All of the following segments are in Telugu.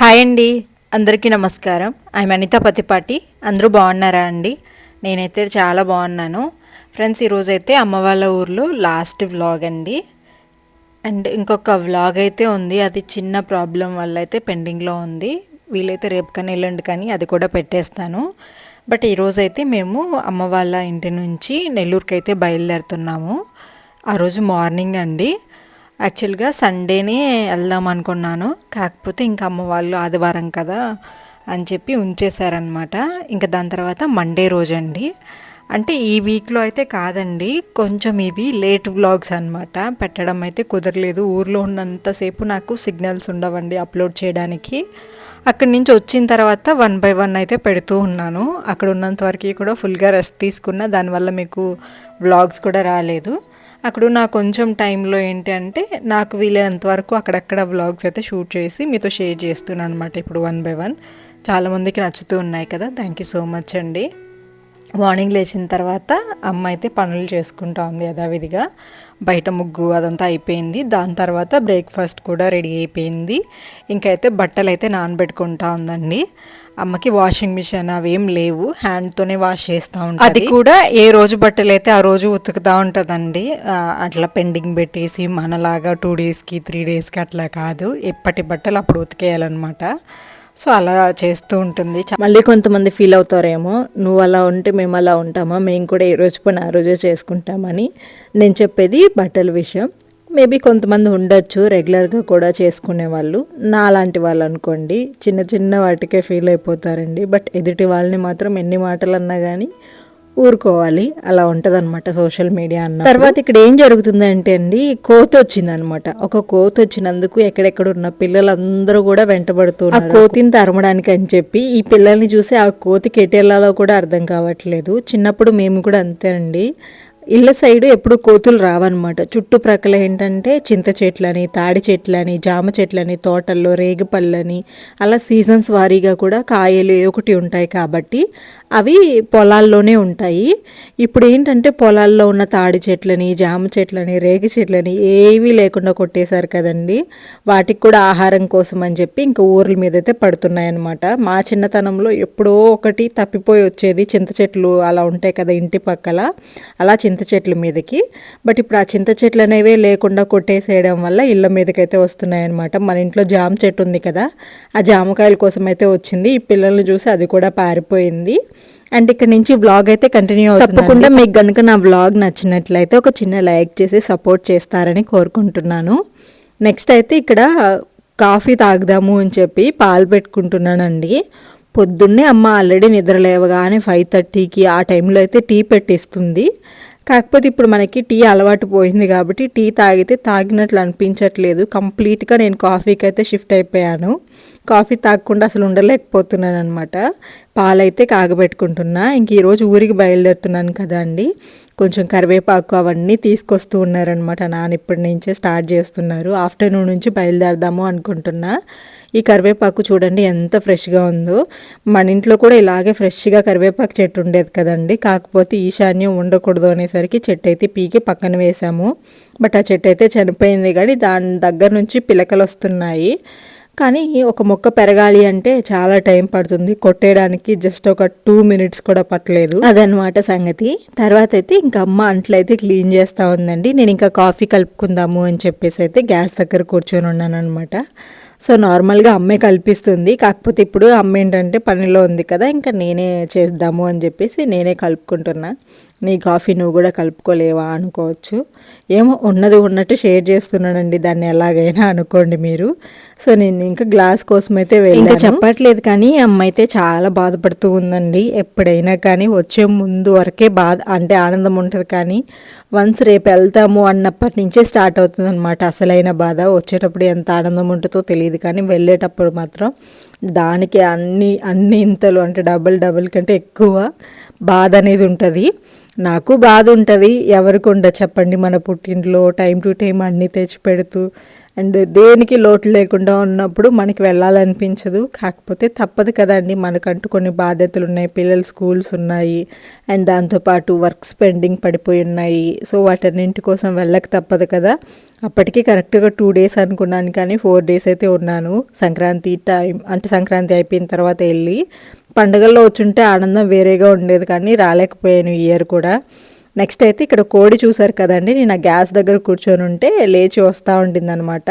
హాయ్ అండి. అందరికీ నమస్కారం. ఐఎమ్ అనిత పతిపాటి. అందరూ బాగున్నారా అండి? నేనైతే చాలా బాగున్నాను. ఫ్రెండ్స్ ఈరోజైతే అమ్మ వాళ్ళ ఊర్లో లాస్ట్ వ్లాగ్ అండి. అండ్ ఇంకొక వ్లాగ్ అయితే ఉంది. అది చిన్న ప్రాబ్లం వల్ల అయితే పెండింగ్లో ఉంది. వీలైతే రేపు కానీ ఎల్లుండి కానీ అది కూడా పెట్టేస్తాను. బట్ ఈరోజైతే మేము అమ్మ వాళ్ళ ఇంటి నుంచి నెల్లూరుకి అయితే బయలుదేరుతున్నాము. ఆ రోజు మార్నింగ్ అండి. యాక్చువల్గా సండేనే వెళ్దాం అనుకున్నాను. కాకపోతే ఇంకా అమ్మ వాళ్ళు ఆదివారం కదా అని చెప్పి ఉంచేశారనమాట ఇంకా దాని తర్వాత మండే రోజు అండి అంటే ఈ వీక్లో అయితే కాదండి కొంచెం ఇవి లేట్ వ్లాగ్స్ అనమాట పెట్టడం అయితే కుదరలేదు. ఊర్లో ఉన్నంతసేపు నాకు సిగ్నల్స్ ఉండవండి అప్లోడ్ చేయడానికి. అక్కడి నుంచి వచ్చిన తర్వాత వన్ బై వన్ అయితే పెడుతూ ఉన్నాను. అక్కడ ఉన్నంత వరకు కూడా ఫుల్గా రెస్ట్ తీసుకున్న దానివల్ల మీకు వ్లాగ్స్ కూడా రాలేదు. అక్కడ నా కొంచెం టైంలో ఏంటి అంటే నాకు వీలైనంత వరకు అక్కడక్కడ వ్లాగ్స్ అయితే షూట్ చేసి మీతో షేర్ చేస్తున్నాను అనమాట ఇప్పుడు వన్ బై వన్. చాలామందికి నచ్చుతూ ఉన్నాయి కదా. థ్యాంక్ యూ సో మచ్ అండి. మార్నింగ్ లేచిన తర్వాత అమ్మ అయితే పనులు చేసుకుంటా ఉంది యథావిధిగా. బయట ముగ్గు అదంతా అయిపోయింది. దాని తర్వాత బ్రేక్ఫాస్ట్ కూడా రెడీ అయిపోయింది. ఇంకైతే బట్టలు అయితే నానబెట్టుకుంటా ఉందండి. అమ్మకి వాషింగ్ మిషన్ అవేం లేవు. హ్యాండ్తోనే వాష్ చేస్తూ ఉంటాం అది కూడా ఏ రోజు బట్టలు అయితే ఆ రోజు ఉతుకుతూ ఉంటుందండి. అట్లా పెండింగ్ పెట్టేసి మనలాగా టూ డేస్కి త్రీ డేస్కి అట్లా కాదు. ఎప్పటి బట్టలు అప్పుడు ఉతికేయాలన్నమాట. సో అలా చేస్తూ ఉంటుంది. మళ్ళీ కొంతమంది ఫీల్ అవుతారేమో నువ్వు అలా ఉంటే మేము అలా ఉంటామా? మేము కూడా ఈ రోజు పని ఆ రోజే చేసుకుంటామని. నేను చెప్పేది బట్టల విషయం. మేబీ కొంతమంది ఉండొచ్చు రెగ్యులర్గా కూడా చేసుకునే వాళ్ళు. నా లాంటి వాళ్ళు అనుకోండి చిన్న చిన్న వాటికే ఫీల్ అయిపోతారండి. బట్ ఎదుటి వాళ్ళని మాత్రం ఎన్ని మాటలు అన్నా కానీ ఊరుకోవాలి. అలా ఉంటదన్నమాట సోషల్ మీడియా అన్న తర్వాత ఇక్కడ ఏం జరుగుతుందంటే అండి కోతి వచ్చిందనమాట ఒక కోతి వచ్చినందుకు ఎక్కడెక్కడ ఉన్న పిల్లలందరూ కూడా వెంటబడుతున్నారు ఆ కోతిని తరమడానికి అని చెప్పి ఈ పిల్లల్ని చూసి ఆ కోతికి ఎటు వెళ్ళాలో కూడా అర్థం కావట్లేదు. చిన్నప్పుడు మేము కూడా అంతేనండి ఇళ్ళ సైడు ఎప్పుడు కోతులు రావన్నమాట. చుట్టుప్రక్కల ఏంటంటే చింత చెట్లని తాడి చెట్లని జామ చెట్లని తోటల్లో రేగిపళ్ళని అలా సీజన్స్ వారీగా కూడా కాయలు ఏ ఒకటి ఉంటాయి కాబట్టి అవి పొలాల్లోనే ఉంటాయి. ఇప్పుడు ఏంటంటే పొలాల్లో ఉన్న తాడి చెట్లని జామ చెట్లని రేగి చెట్లని ఏవీ లేకుండా కొట్టేశారు కదండి. వాటికి కూడా ఆహారం కోసం అని చెప్పి ఇంకా ఊర్ల మీద అయితే పడుతున్నాయి అనమాట మా చిన్నతనంలో ఎప్పుడో ఒకటి తప్పిపోయి వచ్చేది చింత చెట్లు అలా ఉంటాయి కదా ఇంటి పక్కల అలా చింత చెట్ల మీదకి. బట్ ఇప్పుడు ఆ చింత చెట్లు అనేవే లేకుండా కొట్టేసేయడం వల్ల ఇళ్ళ మీదకైతే వస్తున్నాయి అనమాట మన ఇంట్లో జామ చెట్టు ఉంది కదా ఆ జామకాయల కోసం అయితే వచ్చింది. ఈ పిల్లల్ని చూసి అది కూడా పారిపోయింది. అండ్ ఇక్కడ నుంచి వ్లాగ్ అయితే కంటిన్యూ అవుతుంది తప్పకుండా మీకు కనుక నా వ్లాగ్ నచ్చినట్లయితే ఒక చిన్న లైక్ చేసి సపోర్ట్ చేస్తారని కోరుకుంటున్నాను. నెక్స్ట్ అయితే ఇక్కడ కాఫీ తాగుదాము అని చెప్పి పాలు పెట్టుకుంటున్నానండి. పొద్దున్నే అమ్మ ఆల్రెడీ నిద్ర లేవగానే ఫైవ్ థర్టీకి ఆ టైంలో అయితే టీ పెట్టిస్తుంది. కాకపోతే ఇప్పుడు మనకి టీ అలవాటు పోయింది కాబట్టి టీ తాగితే తాగినట్లు అనిపించట్లేదు. కంప్లీట్గా నేను కాఫీకి అయితే షిఫ్ట్ అయిపోయాను. కాఫీ తాగకుండా అసలు ఉండలేకపోతున్నాను అనమాట పాలైతే కాగబెట్టుకుంటున్నా. ఇంక ఈరోజు ఊరికి బయలుదేరుతున్నాను కదా అండి. కొంచెం కరివేపాకు అవన్నీ తీసుకొస్తూ ఉన్నారనమాట నాన్న ఇప్పటి నుంచే స్టార్ట్ చేస్తున్నారు. ఆఫ్టర్నూన్ నుంచి బయలుదేరదాము అనుకుంటున్నా. ఈ కరివేపాకు చూడండి ఎంత ఫ్రెష్గా ఉందో. మన ఇంట్లో కూడా ఇలాగే ఫ్రెష్గా కరివేపాకు చెట్టు ఉండేది కదండి. కాకపోతే ఈశాన్యం ఉండకూడదు అనేసరికి చెట్టు అయితే పీకి పక్కన వేసాము. బట్ ఆ చెట్టు అయితే చనిపోయింది. కానీ దాని దగ్గర నుంచి పిలకలు వస్తున్నాయి. కానీ ఒక మొక్క పెరగాలి అంటే చాలా టైం పడుతుంది. కొట్టేయడానికి జస్ట్ ఒక టూ మినిట్స్ కూడా పట్టలేదు. అదనమాట సంగతి. తర్వాత అయితే ఇంకా అమ్మ అంట్లయితే క్లీన్ చేస్తూ ఉందండి. నేను ఇంకా కాఫీ కలుపుకుందాము అని చెప్పేసి అయితే గ్యాస్ దగ్గర కూర్చొని ఉన్నాను అనమాట సో నార్మల్గా అమ్మే కల్పిస్తుంది. కాకపోతే ఇప్పుడు అమ్మ ఏంటంటే పనిలో ఉంది కదా ఇంకా నేనే చేద్దాము అని చెప్పేసి నేనే కలుపుకుంటున్నా. నీ కాఫీ నువ్వు కూడా కలుపుకోలేవా అనుకోవచ్చు. ఏమో ఉన్నది ఉన్నట్టు షేర్ చేస్తున్నానండి దాన్ని ఎలాగైనా అనుకోండి మీరు. సో నేను ఇంకా గ్లాస్ కోసం అయితే ఇంకా చెప్పట్లేదు కానీ అమ్మ అయితే చాలా బాధపడుతూ ఉందండి. ఎప్పుడైనా కానీ వచ్చే ముందు వరకే బాధ అంటే ఆనందం ఉంటుంది. కానీ వన్స్ రేపు వెళ్తాము అన్నప్పటి నుంచే స్టార్ట్ అవుతుంది అనమాట అసలైన బాధ వచ్చేటప్పుడు ఎంత ఆనందం ఉంటుందో తెలియదు. కానీ వెళ్ళేటప్పుడు మాత్రం దానికి అన్ని అన్ని ఇంతలు అంటే డబుల్ డబుల్ కంటే ఎక్కువ బాధ అనేది ఉంటుంది. నాకు బాధ ఉంటుంది ఎవరికి ఉండ చెప్పండి మన పుట్టింట్లో టైం టు టైం అన్నీ తెచ్చి పెడుతూ అండ్ దేనికి లోటు లేకుండా ఉన్నప్పుడు మనకి వెళ్ళాలనిపించదు. కాకపోతే తప్పదు కదండి. మనకంటూ కొన్ని బాధ్యతలు ఉన్నాయి. పిల్లల స్కూల్స్ ఉన్నాయి. అండ్ దాంతోపాటు వర్క్స్ పెండింగ్ పడిపోయి ఉన్నాయి. సో వాటన్నింటి కోసం వెళ్ళక తప్పదు కదా. అప్పటికి కరెక్ట్గా టూ డేస్ అనుకున్నాను కానీ ఫోర్ డేస్ అయితే ఉన్నాను. సంక్రాంతి టైం అంటే సంక్రాంతి అయిపోయిన తర్వాత వెళ్ళి పండుగల్లో వచ్చుంటే ఆనందం వేరేగా ఉండేది కానీ రాలేకపోయాను ఇయర్ కూడా. నెక్స్ట్ అయితే ఇక్కడ కోడి చూసారు కదండి నేను ఆ గ్యాస్ దగ్గర కూర్చొని ఉంటే లేచి వస్తూ ఉండింది అనమాట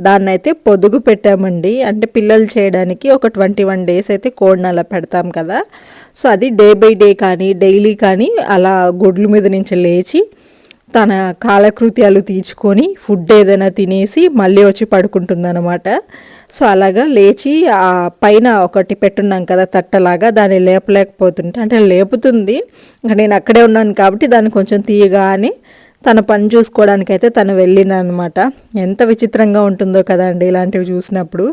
దాన్ని అయితే పొదుగు పెట్టామండి. అంటే పిల్లలు చేయడానికి ఒక ట్వంటీ వన్ డేస్ అయితే కోడిని అలా పెడతాం కదా. సో అది డే బై డే కానీ డైలీ కానీ అలా గుడ్ల మీద నుంచి లేచి తన కాలకృత్యాలు తీర్చుకొని ఫుడ్ ఏదైనా తినేసి మళ్ళీ వచ్చి పడుకుంటుందన్నమాట. సో అలాగా లేచి ఆ పైన ఒకటి పెట్టున్నాం కదా తట్టలాగా దాన్ని లేపలేకపోతుంటే అంటే లేపుతుంది ఇంకా నేను అక్కడే ఉన్నాను కాబట్టి దాన్ని కొంచెం తీయగానే తన పని చూసుకోవడానికి అయితే తను వెళ్ళిందనమాట ఎంత విచిత్రంగా ఉంటుందో కదండి ఇలాంటివి చూసినప్పుడు.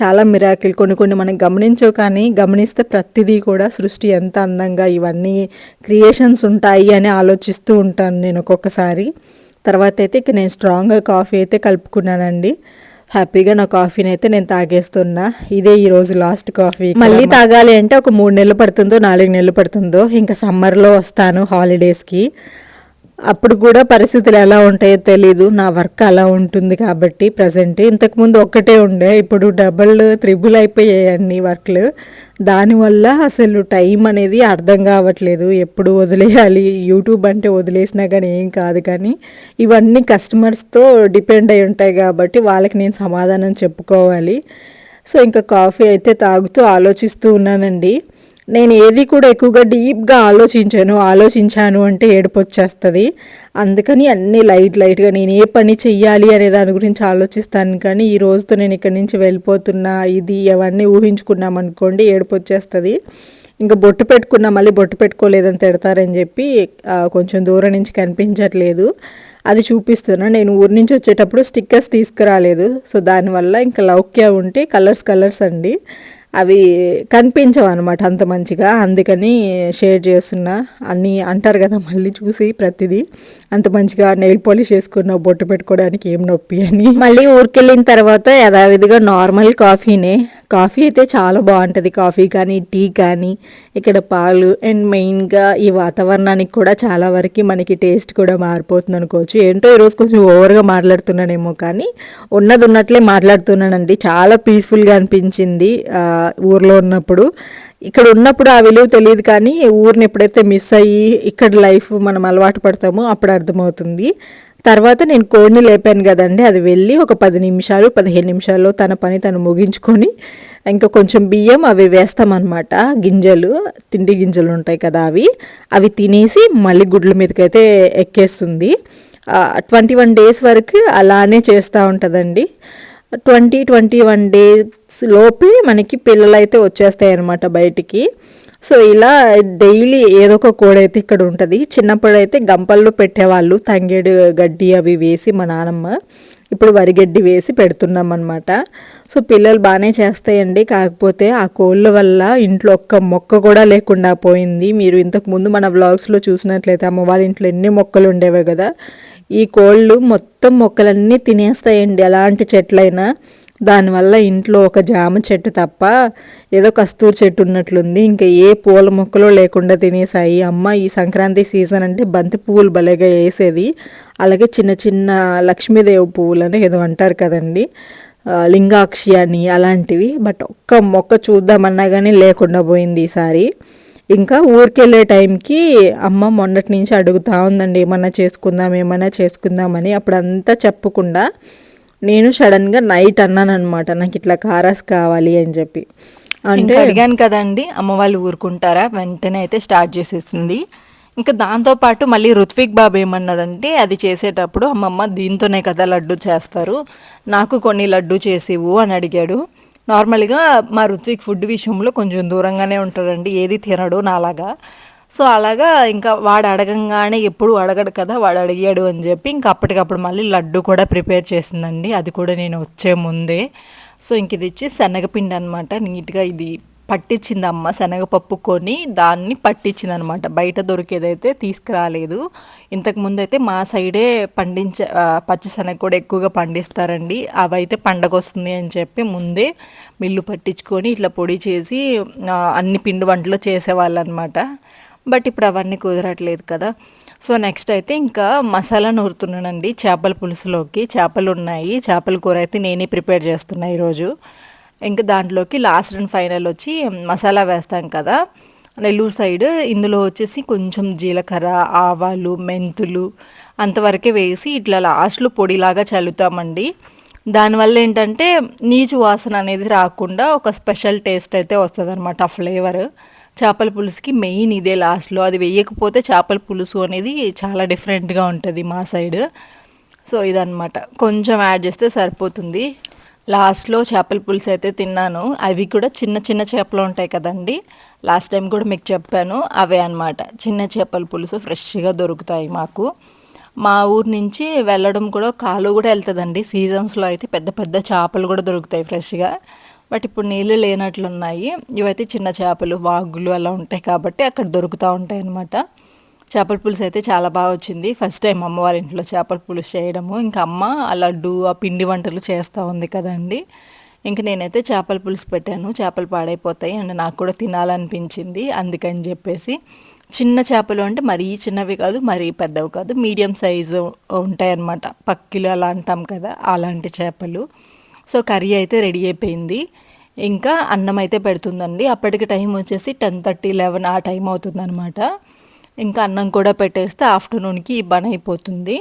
చాలా మిరాకిల్. కొన్ని కొన్ని మనం గమనించవు కానీ గమనిస్తే ప్రతిదీ కూడా సృష్టి ఎంత అందంగా ఇవన్నీ క్రియేషన్స్ ఉంటాయి అని ఆలోచిస్తూ ఉంటాను నేను ఒక్కొక్కసారి. తర్వాత అయితే ఇక నేను స్ట్రాంగ్గా కాఫీ అయితే కలుపుకున్నానండి. హ్యాపీగా నా కాఫీని అయితే నేను తాగేస్తున్నా. ఇదే ఈ రోజు లాస్ట్ కాఫీ. మళ్ళీ తాగాలి అంటే ఒక మూడు నెలలు పడుతుందో నాలుగు నెలలు పడుతుందో ఇంకా సమ్మర్లో వస్తాను హాలిడేస్కి. అప్పుడు కూడా పరిస్థితులు ఎలా ఉంటాయో తెలీదు. నా వర్క్ అలా ఉంటుంది కాబట్టి ప్రజెంట్. ఇంతకుముందు ఒక్కటే ఉండే. ఇప్పుడు డబుల్ త్రిబుల్ అయిపోయాయి అన్ని వర్క్లు. దానివల్ల అసలు టైం అనేది అర్థం కావట్లేదు. ఎప్పుడు వదిలేయాలి? యూట్యూబ్ అంటే వదిలేసినా కానీ ఏం కాదు కానీ ఇవన్నీ కస్టమర్స్తో డిపెండ్ అయి ఉంటాయి కాబట్టి వాళ్ళకి నేను సమాధానం చెప్పుకోవాలి. సో ఇంకా కాఫీ అయితే తాగుతూ ఆలోచిస్తూ ఉన్నానండి. నేను ఏది కూడా ఎక్కువగా డీప్గా ఆలోచించాను. ఆలోచించాను అంటే ఏడుపు వచ్చేస్తుంది. అందుకని అన్ని లైట్ లైట్గా నేను ఏ పని చెయ్యాలి అనే దాని గురించి ఆలోచిస్తాను. కానీ ఈ రోజుతో నేను ఇక్కడి నుంచి వెళ్ళిపోతున్నా ఇది అవన్నీ ఊహించుకున్నాం అనుకోండి ఏడుపు వచ్చేస్తుంది. ఇంకా బొట్టు పెట్టుకున్నా మళ్ళీ బొట్టు పెట్టుకోలేదని తిడతారని చెప్పి కొంచెం దూరం నుంచి కనిపించట్లేదు. అది చూపిస్తున్నా. నేను ఊరి నుంచి వచ్చేటప్పుడు స్టిక్కర్స్ తీసుకురాలేదు. సో దానివల్ల ఇంకా లౌక్య ఉంటే కలర్స్ కలర్స్ అండి. అవి కనిపించవు అనమాట అంత మంచిగా. అందుకని షేర్ చేస్తున్నా. అన్నీ అంటారు కదా మళ్ళీ చూసి ప్రతిదీ. అంత మంచిగా నెయిల్ పాలిష్ వేసుకున్న బొట్టు పెట్టుకోవడానికి ఏం నొప్పి అని. మళ్ళీ ఊరికెళ్ళిన తర్వాత యథావిధిగా నార్మల్ కాఫీనే. కాఫీ అయితే చాలా బాగుంటుంది కాఫీ కానీ టీ కానీ ఇక్కడ పాలు అండ్ మెయిన్గా ఈ వాతావరణానికి కూడా చాలా వరకు మనకి టేస్ట్ కూడా మారిపోతుంది అనుకోవచ్చు. ఏంటో ఈరోజు కొంచెం ఓవర్గా మాట్లాడుతున్నానేమో కానీ ఉన్నది ఉన్నట్లే మాట్లాడుతున్నానండి. చాలా పీస్ఫుల్గా అనిపించింది ఊర్లో ఉన్నప్పుడు. ఇక్కడ ఉన్నప్పుడు ఆ విలువ తెలియదు కానీ ఊరిని ఎప్పుడైతే మిస్ అయ్యి ఇక్కడ లైఫ్ మనం అలవాటు పడతామో అప్పుడు అర్థమవుతుంది. తర్వాత నేను కోడిని లేపాను కదండి. అది వెళ్ళి ఒక పది నిమిషాలు పదిహేను నిమిషాల్లో తన పని తను ముగించుకొని ఇంకా కొంచెం బియ్యం అవి వేస్తామన్నమాట. గింజలు తిండి గింజలు ఉంటాయి కదా అవి. అవి తినేసి మళ్ళీ గుడ్ల మీదకైతే ఎక్కేస్తుంది. ట్వంటీ వన్ డేస్ వరకు అలానే చేస్తూ ఉంటుందండి. ట్వంటీ ట్వంటీ వన్ డేస్ లోపే మనకి పిల్లలు అయితే వచ్చేస్తాయి అనమాట బయటికి. సో ఇలా డైలీ ఏదో ఒక కోడి అయితే ఇక్కడ ఉంటుంది. చిన్నప్పుడు అయితే గంపల్లో పెట్టేవాళ్ళు తంగేడు గడ్డి అవి వేసి మా నానమ్మ ఇప్పుడు వరిగడ్డి వేసి పెడుతున్నాం అనమాట సో పిల్లలు బాగానే చేస్తాయండి. కాకపోతే ఆ కోళ్ళ వల్ల ఇంట్లో ఒక్క మొక్క కూడా లేకుండా పోయింది. మీరు ఇంతకు ముందు మన వ్లాగ్స్లో చూసినట్లయితే అమ్మ వాళ్ళ ఇంట్లో ఎన్ని మొక్కలు ఉండేవే కదా. ఈ కోళ్ళు మొత్తం మొక్కలన్నీ తినేస్తాయండి. ఎలాంటి చెట్లైనా దానివల్ల ఇంట్లో ఒక జామ చెట్టు తప్ప ఏదో కస్తూరి చెట్టు ఉన్నట్లుంది. ఇంకా ఏ పూల మొక్కలు లేకుండా తినేసాయి అమ్మ ఈ సంక్రాంతి సీజన్ అంటే బంతి పువ్వులు భలేగా వేసేది. అలాగే చిన్న చిన్న లక్ష్మీదేవి పువ్వులు అని ఏదో అంటారు కదండి. లింగాక్షి అని అలాంటివి. బట్ ఒక్క మొక్క చూద్దామన్నా కానీ లేకుండా పోయింది ఈసారి. ఇంకా ఊరికెళ్ళే టైంకి అమ్మ మొన్నటి నుంచి అడుగుతా ఉందండి ఏమన్నా చేసుకుందాం ఏమన్నా చేసుకుందామని అప్పుడు అంతా చెప్పకుండా నేను సడన్గా నైట్ అన్నాను అనమాట నాకు ఇట్లా కారాస్ కావాలి అని చెప్పి. అంటే అడిగాను కదండి అమ్మ వాళ్ళు ఊరుకుంటారా? వెంటనే అయితే స్టార్ట్ చేసేసింది. ఇంకా దాంతోపాటు మళ్ళీ రుత్విక్ బాబు ఏమన్నాడంటే అది చేసేటప్పుడు అమ్మమ్మ దీంతోనే కదా లడ్డు చేస్తారు నాకు కొన్ని లడ్డు చేసివు అని అడిగాడు. నార్మల్గా మా రుత్విక్ ఫుడ్ విషయంలో కొంచెం దూరంగానే ఉంటాడండి ఏది తినడు నాలాగా. సో అలాగా ఇంకా వాడు అడగంగానే ఎప్పుడు అడగడు కదా వాడు అడిగాడు అని చెప్పి ఇంకా అప్పటికప్పుడు మళ్ళీ లడ్డు కూడా ప్రిపేర్ చేసిందండి. అది కూడా నేను వచ్చే ముందే. సో ఇంక ఇది ఇచ్చి శనగపిండి అనమాట నీట్గా ఇది పట్టించింది అమ్మ శనగపప్పు కొని దాన్ని పట్టించింది అనమాట బయట దొరికేదైతే తీసుకురాలేదు. ఇంతకుముందు అయితే మా సైడే పండించే పచ్చిశనగ కూడా ఎక్కువగా పండిస్తారండి. అవైతే పండగ వస్తుంది అని చెప్పి ముందే మిల్లు పట్టించుకొని ఇట్లా పొడి చేసి అన్ని పిండి వంటలు చేసేవాళ్ళు అనమాట బట్ ఇప్పుడు అవన్నీ కుదరట్లేదు కదా. సో నెక్స్ట్ అయితే ఇంకా మసాలా నూరుతున్నానండి. చేపల పులుసులోకి చేపలు ఉన్నాయి. చేపల కూర అయితే నేనే ప్రిపేర్ చేస్తున్నా ఈరోజు. ఇంకా దాంట్లోకి లాస్ట్ అండ్ ఫైనల్ వచ్చి మసాలా వేస్తాం కదా. నెల్లూరు సైడ్ ఇందులో వచ్చేసి కొంచెం జీలకర్ర ఆవాలు మెంతులు అంతవరకే వేసి ఇట్లా లాస్ట్లో పొడిలాగా చల్లుతామండి. దానివల్ల ఏంటంటే నీచు వాసన అనేది రాకుండా ఒక స్పెషల్ టేస్ట్ అయితే వస్తుంది అనమాట ఆ ఫ్లేవర్. చేపల పులుసుకి మెయిన్ ఇదే లాస్ట్లో. అది వేయకపోతే చేపల పులుసు అనేది చాలా డిఫరెంట్గా ఉంటుంది మా సైడ్. సో ఇదన్నమాట. కొంచెం యాడ్ చేస్తే సరిపోతుంది. లాస్ట్లో చేపల పులుసు అయితే తిన్నాను. అవి కూడా చిన్న చిన్న చేపలు ఉంటాయి కదండి. లాస్ట్ టైం కూడా మీకు చెప్పాను. అవే అన్నమాట. చిన్న చేపల పులుసు ఫ్రెష్గా దొరుకుతాయి మాకు. మా ఊరు నుంచి వెళ్ళడం కూడా కాలు కూడా వెళ్తుందండి. సీజన్స్లో అయితే పెద్ద పెద్ద చేపలు కూడా దొరుకుతాయి ఫ్రెష్గా. బట్ ఇప్పుడు నీళ్ళు లేనట్లున్నాయి. ఇవైతే చిన్న చేపలు వాగులు అలా ఉంటాయి కాబట్టి అక్కడ దొరుకుతూ ఉంటాయి అన్నమాట. చేపల పులుసు అయితే చాలా బాగా వచ్చింది. ఫస్ట్ టైం అమ్మ వాళ్ళ ఇంట్లో చేపల పులుసు చేయడము. ఇంకా అమ్మ ఆ లడ్డు ఆ పిండి వంటలు చేస్తూ ఉంది కదండి. ఇంక నేనైతే చేపల పులుసు పెట్టాను. చేపలు పాడైపోతాయి అండ్ నాకు కూడా తినాలనిపించింది అందుకని చెప్పేసి. చిన్న చేపలు అంటే మరీ చిన్నవి కాదు మరీ పెద్దవి కాదు. మీడియం సైజు ఉంటాయన్నమాట. పక్కిలు అలా అంటాం కదా అలాంటి చేపలు. సో కర్రీ అయితే రెడీ అయిపోయింది. ఇంకా అన్నం అయితే పెడుతుందండి. అప్పటికి టైం వచ్చేసి టెన్ థర్టీ లెవెన్ ఆ టైం అవుతుందన్నమాట. ఇంకా అన్నం కూడా పెట్టేస్తే ఆఫ్టర్నూన్కి బన్ అయిపోతుంది.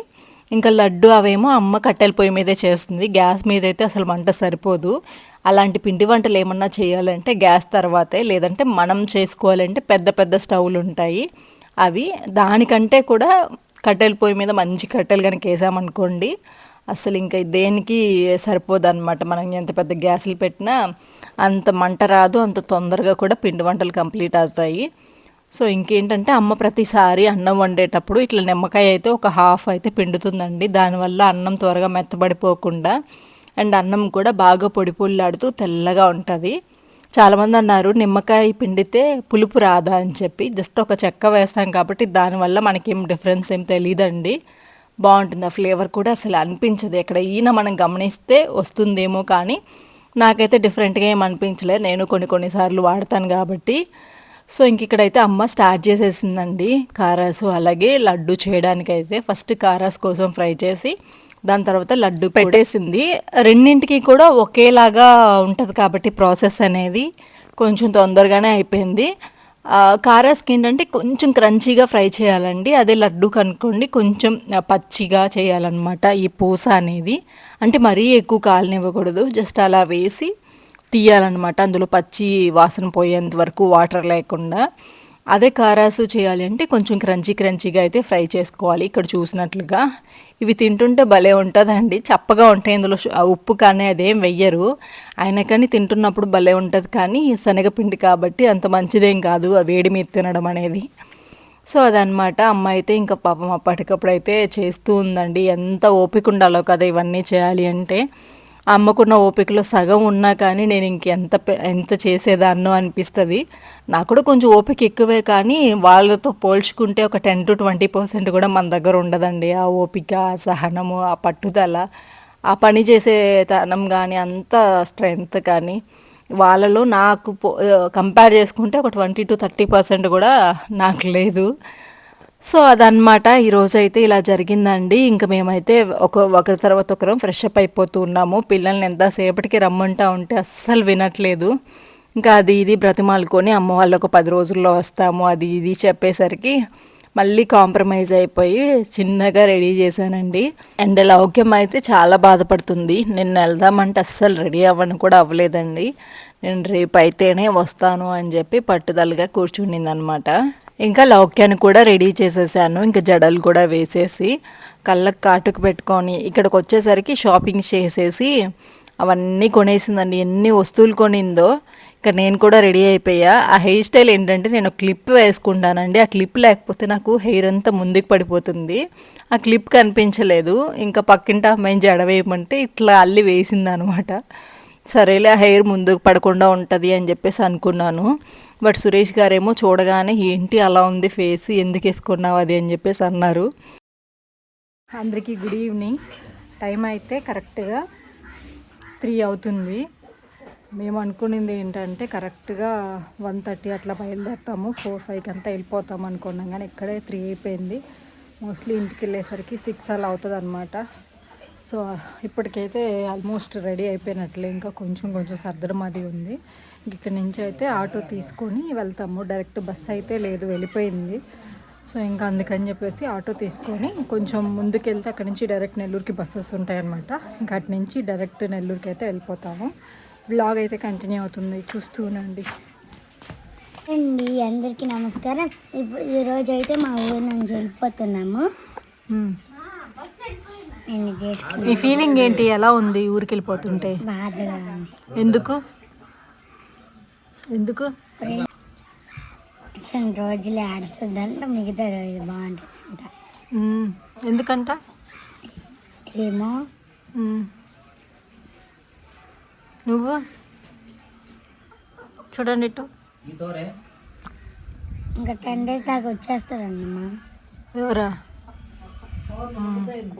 ఇంకా లడ్డు అవేమో అమ్మ కట్టెల పొయ్యి మీదే చేస్తుంది. గ్యాస్ మీద అయితే అసలు వంట సరిపోదు. అలాంటి పిండి వంటలు ఏమన్నా చేయాలంటే గ్యాస్ తర్వాతే లేదంటే మనం చేసుకోవాలంటే పెద్ద పెద్ద స్టవ్లు ఉంటాయి. అవి దానికంటే కూడా కట్టెల పొయ్యి మీద మంచి కట్టెలు కనుక వేసామనుకోండి అసలు ఇంకా దేనికి సరిపోదు అనమాట మనం ఎంత పెద్ద గ్యాసులు పెట్టినా అంత మంట రాదు అంత తొందరగా కూడా పిండి వంటలు కంప్లీట్ అవుతాయి. సో ఇంకేంటంటే అమ్మ ప్రతిసారి అన్నం వండేటప్పుడు ఇట్లా నిమ్మకాయ అయితే ఒక హాఫ్ అయితే పిండుతుందండి. దానివల్ల అన్నం త్వరగా మెత్తబడిపోకుండా అండ్ అన్నం కూడా బాగా పొడి తెల్లగా ఉంటుంది. చాలామంది అన్నారు నిమ్మకాయ పిండితే పులుపు రాదా? అని చెప్పి. జస్ట్ ఒక చెక్క వేస్తాం కాబట్టి దానివల్ల మనకేం డిఫరెన్స్ ఏం తెలియదండి బాగుంటుంది. ఆ ఫ్లేవర్ కూడా అసలు అనిపించదు. ఎక్కడ ఈయన మనం గమనిస్తే వస్తుందేమో కానీ నాకైతే డిఫరెంట్గా ఏం అనిపించలేదు. నేను కొన్ని కొన్నిసార్లు వాడతాను కాబట్టి. సో ఇంక ఇక్కడైతే అమ్మ స్టార్ట్ చేసేసిందండి కారాసు. అలాగే లడ్డు చేయడానికి అయితే ఫస్ట్ కారాస్ కోసం ఫ్రై చేసి దాని తర్వాత లడ్డు పెట్టేసింది. రెండింటికి కూడా ఒకేలాగా ఉంటుంది కాబట్టి ప్రాసెస్ అనేది కొంచెం తొందరగానే అయిపోయింది. కారా కారాస్కి ఏంటంటే కొంచెం క్రంచీగా ఫ్రై చేయాలండి. అదే లడ్డు కనుక్కోండి. కొంచెం పచ్చిగా చేయాలన్నమాట ఈ పూస అనేది. అంటే మరీ ఎక్కువ కాలనివ్వకూడదు. జస్ట్ అలా వేసి తీయాలన్నమాట. అందులో పచ్చి వాసన పోయేంత వరకు వాటర్ లేకుండా. అదే కారాసు చేయాలి అంటే కొంచెం క్రంచీ క్రంచీగా అయితే ఫ్రై చేసుకోవాలి. ఇక్కడ చూసినట్లుగా. ఇవి తింటుంటే భలే ఉంటుందండి. చప్పగా ఉంటాయి ఇందులో. ఉప్పు కానీ అదేం వెయ్యరు. అయినా కానీ తింటున్నప్పుడు భలే ఉంటుంది. కానీ శనగపిండి కాబట్టి అంత మంచిదేం కాదు. ఆ వేడి మీద తినడం అనేది. సో అదనమాట అమ్మ అయితే ఇంకా పాపం అప్పటికప్పుడు అయితే చేస్తూ ఉందండి. ఎంత ఓపిక ఉండాలో కదా ఇవన్నీ చేయాలి అంటే. అమ్మకున్న ఓపికలో సగం ఉన్నా కానీ నేను ఇంకెంత పె- ఎంత చేసేదాన్నో అనిపిస్తుంది. నాకు కూడా కొంచెం ఓపిక ఎక్కువే కానీ వాళ్ళతో పోల్చుకుంటే ఒక టెన్ టు ట్వంటీ పర్సెంట్ కూడా మన దగ్గర ఉండదండి. ఆ ఓపిక ఆ సహనము ఆ పట్టుదల ఆ పని చేసే తనం కానీ అంత స్ట్రెంగ్త్ కానీ వాళ్ళలో నాకు కంపేర్ చేసుకుంటే ఒక ట్వంటీ టు థర్టీ పర్సెంట్ కూడా నాకు లేదు. సో అదనమాట ఈరోజు అయితే ఇలా జరిగిందండి. ఇంకా మేమైతే ఒక ఒకరి తర్వాత ఒకరం ఫ్రెష్ అప్ అయిపోతూ ఉన్నాము. పిల్లల్ని ఎంతసేపటికి రమ్మంటా ఉంటే అస్సలు వినట్లేదు. ఇంకా అది ఇది బ్రతిమాలుకొని అమ్మ వాళ్ళు ఒక పది రోజుల్లో వస్తాము అది ఇది చెప్పేసరికి మళ్ళీ కాంప్రమైజ్ అయిపోయి చిన్నగా రెడీ చేశానండి. అండ్ లౌక్యం అయితే చాలా బాధపడుతుంది. నేను వెళ్దామంటే అస్సలు రెడీ అవ్వను కూడా అవ్వలేదండి. నేను రేపు అయితేనే వస్తాను అని చెప్పి పట్టుదలగా కూర్చుండింది అనమాట ఇంకా లౌక్యాన్ని కూడా రెడీ చేసేసాను. ఇంకా జడలు కూడా వేసేసి కళ్ళకు కాటుకు పెట్టుకొని ఇక్కడికి వచ్చేసరికి షాపింగ్ చేసేసి అవన్నీ కొనేసిందండి. ఎన్ని వస్తువులు కొనిందో. ఇంకా నేను కూడా రెడీ అయిపోయా. ఆ హెయిర్ స్టైల్ ఏంటంటే నేను క్లిప్ వేసుకుంటానండి. ఆ క్లిప్ లేకపోతే నాకు హెయిర్ అంతా ముందుకు పడిపోతుంది. ఆ క్లిప్ కనిపించలేదు. ఇంకా పక్కింటి అమ్మాయిని జడ వేయమంటే ఇట్లా అల్లి వేసింది అనమాట సరేలే ఆ హెయిర్ ముందుకు పడకుండా ఉంటుంది అని చెప్పేసి అనుకున్నాను. బట్ సురేష్ గారేమో చూడగానే ఏంటి అలా ఉంది ఫేస్? ఎందుకు వేసుకున్నావు అది? అని చెప్పేసి అన్నారు. అందరికీ గుడ్ ఈవినింగ్. టైం అయితే కరెక్ట్గా త్రీ అవుతుంది. మేము అనుకున్నది ఏంటంటే కరెక్ట్గా వన్ థర్టీ అట్లా బయలుదేరుతాము. ఫోర్ ఫైవ్కి అంతా వెళ్ళిపోతాం అనుకున్నాం. కానీ ఇక్కడే త్రీ అయిపోయింది. మోస్ట్లీ ఇంటికి వెళ్ళేసరికి సిక్స్ అలా అవుతుంది అనమాట సో ఇప్పటికైతే ఆల్మోస్ట్ రెడీ అయిపోయినట్లే. ఇంకా కొంచెం కొంచెం సర్దడం అది ఉంది. ఇక్కడ నుంచి అయితే ఆటో తీసుకొని వెళ్తాము. డైరెక్ట్ బస్ అయితే లేదు వెళ్ళిపోయింది. సో ఇంకా అందుకని చెప్పేసి ఆటో తీసుకొని కొంచెం ముందుకెళ్తే అక్కడి నుంచి డైరెక్ట్ నెల్లూరుకి బస్సెస్ ఉంటాయన్నమాట. ఇంకా అటు నుంచి డైరెక్ట్ నెల్లూరుకి అయితే వెళ్ళిపోతాము. బ్లాగ్ అయితే కంటిన్యూ అవుతుంది. చూస్తూనండి అండి అందరికీ నమస్కారం. ఇప్పుడు ఈ రోజు అయితే మా ఊరు నుంచి వెళ్ళిపోతున్నాము. మీ ఫీలింగ్ ఏంటి? ఎలా ఉంది ఊరికి వెళ్ళిపోతుంటే. ఎందుకు? ఎందుకు? రెండు రోజులు ఆడుస్తుందంట మిగతా రోజు బాగుంటుందంట. ఎందుకంట? ఏమో. నువ్వు? చూడండి ఇటు. ఇంకా టెన్ డేస్ దాకా వచ్చేస్తారండమ్మా ఎవరా?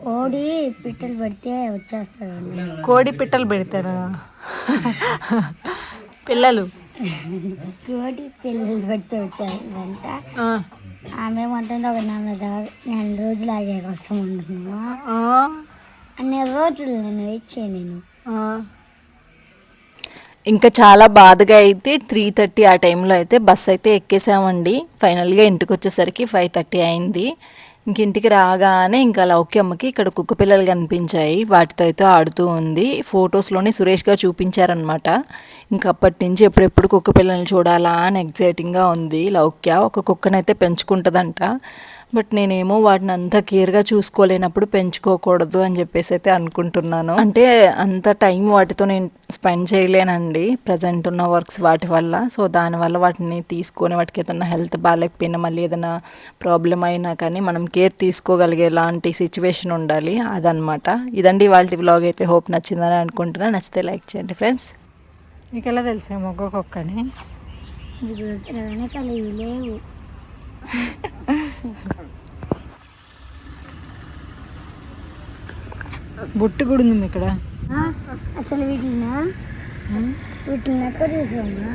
కోడి పిట్టలు పెడితే వచ్చేస్తారండి కోడి పిట్టలు పెడతారా? పిల్లలు. కోడి పిల్లలు పెడితే వచ్చేస్తారంట ఆ. ఆమె ఏమంటుంది ఒక నెల నెల రోజులు ఆగాక వస్తామంటున్నాము ఆ. అన్ని రోజులు నేను వెయిట్ చేయలేను ఆ. ఇంకా చాలా బాధగా అయితే త్రీ థర్టీ ఆ టైంలో అయితే బస్ అయితే ఎక్కేసామండి ఫైనల్గా ఇంటికి వచ్చేసరికి ఫైవ్ థర్టీ అయింది ఇంకింటికి రాగానే ఇంకా లౌక్యమ్మకి ఇక్కడ కుక్క పిల్లలు కనిపించాయి. వాటితో అయితే ఆడుతూ ఉంది. ఫొటోస్లోనే సురేష్ గారు చూపించారనమాట ఇంకా అప్పటి నుంచి ఎప్పుడెప్పుడు కుక్క పిల్లల్ని చూడాలా అని ఎగ్జైటింగ్గా ఉంది లౌక్య. ఒక కుక్కనైతే పెంచుకుంటుందంట. బట్ నేనేమో వాటిని అంత కేర్గా చూసుకోలేనప్పుడు పెంచుకోకూడదు అని చెప్పేసి అయితే అనుకుంటున్నాను. అంటే అంత టైం వాటితో నేను స్పెండ్ చేయలేనండి ప్రజెంట్ ఉన్న వర్క్స్ వాటి వల్ల. సో దానివల్ల వాటిని తీసుకొని వాటికి ఏదైనా హెల్త్ బాగాలేకపోయినా మళ్ళీ ఏదైనా ప్రాబ్లం అయినా కానీ మనం కేర్ తీసుకోగలిగే లాంటి సిచ్యువేషన్ ఉండాలి. అదనమాట ఇదండి వాళ్ళ వ్లాగ్ అయితే హోప్ నచ్చిందని అనుకుంటున్నా. నచ్చితే లైక్ చేయండి ఫ్రెండ్స్. మీకు ఎలా తెలుసా? మొగ్గ కుక్కని? ఇది వెనకాల లేవు. బుట్టు కూడా ఉంది ఇక్కడ. అసలు వీటిని? వీటిని ఎక్కడ చూసామా